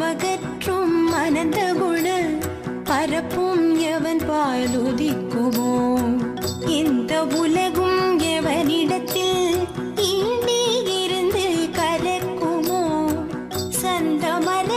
மகற்றும் அனந்த குண பரப்பும் எவன் பாலுதிக்குமோ? இந்த உலகும் எவனிடத்தில் இன்றி இருந்து கலக்குமோ? சந்தமர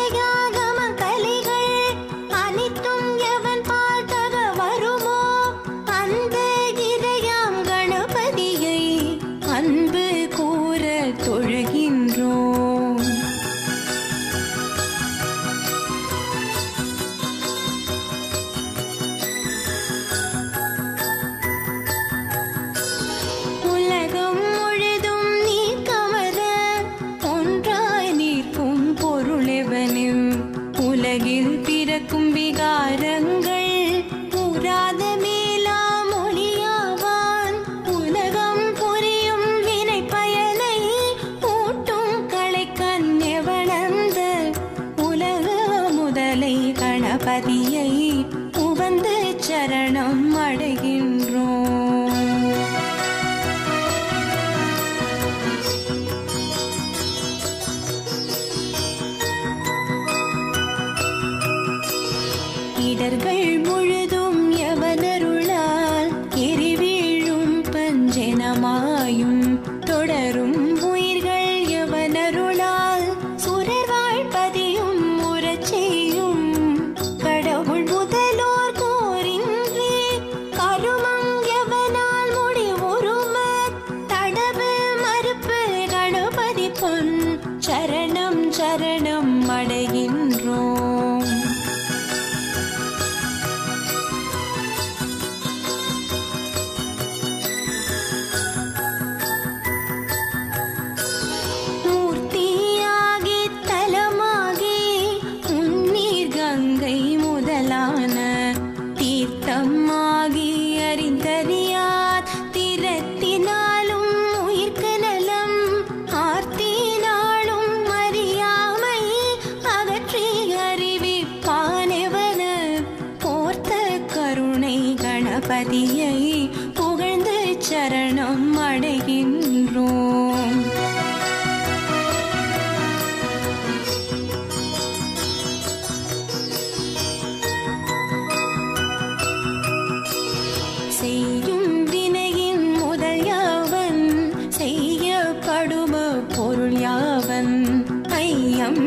இடர்கள் முழுதும் எவனருளால் எரிவீழும் பஞ்சனமாயும் தொடரும் உயிர்கள் எவனருளால் சுரர் வாழ்பதியும் உரச் செய்யும் கடவுள் முதலோர் கோரின்றி கருமம் எவனால் முடிவுரும தடவு மறுப்பு கணபதி பொன் கணபதியை புகழ்ந்து சரணம் அடைகின்றோம். செய்யும் வினையின் முதல் யாவன் செய்யப்படும பொருள் யாவன்? ஐயம்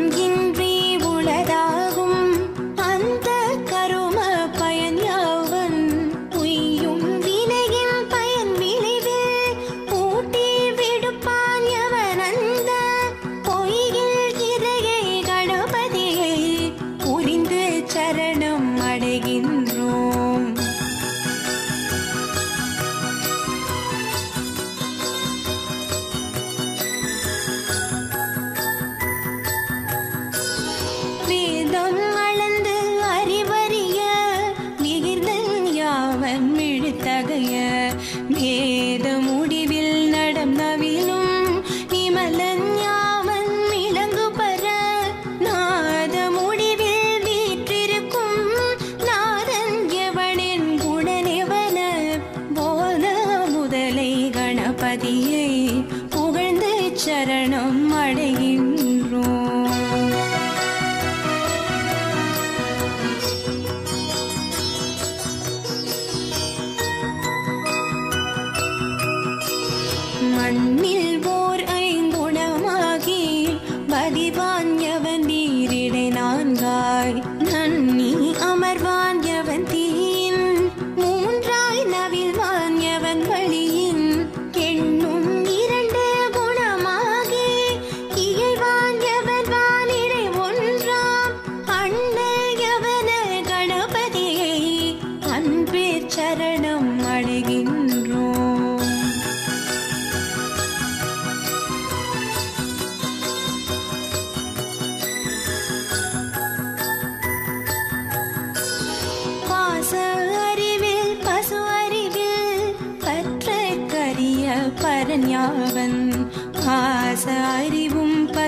இத்தகைய வேதமும்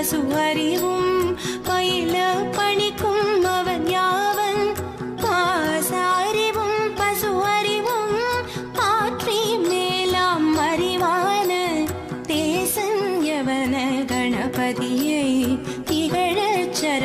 பசு அறிவும் பயில பணிக்கும் அவன் யாவன்? பாசாரிவும் பசு அறிவும் பாற்றி மேலாம் அறிவான தேசன் யவன கணபதியை திகழச்சர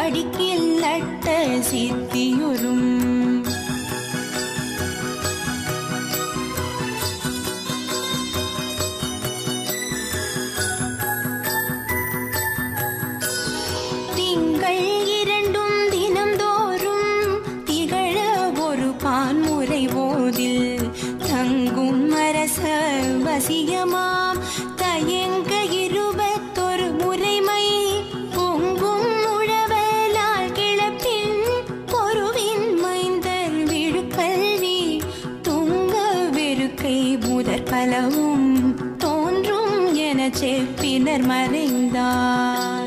படிக்கில் நட்ட சித்தியுறும். தங்கும் அரச வசியமாம் தயங்க பலவும் தோன்றும் என செப்பினர் மறைந்தார்.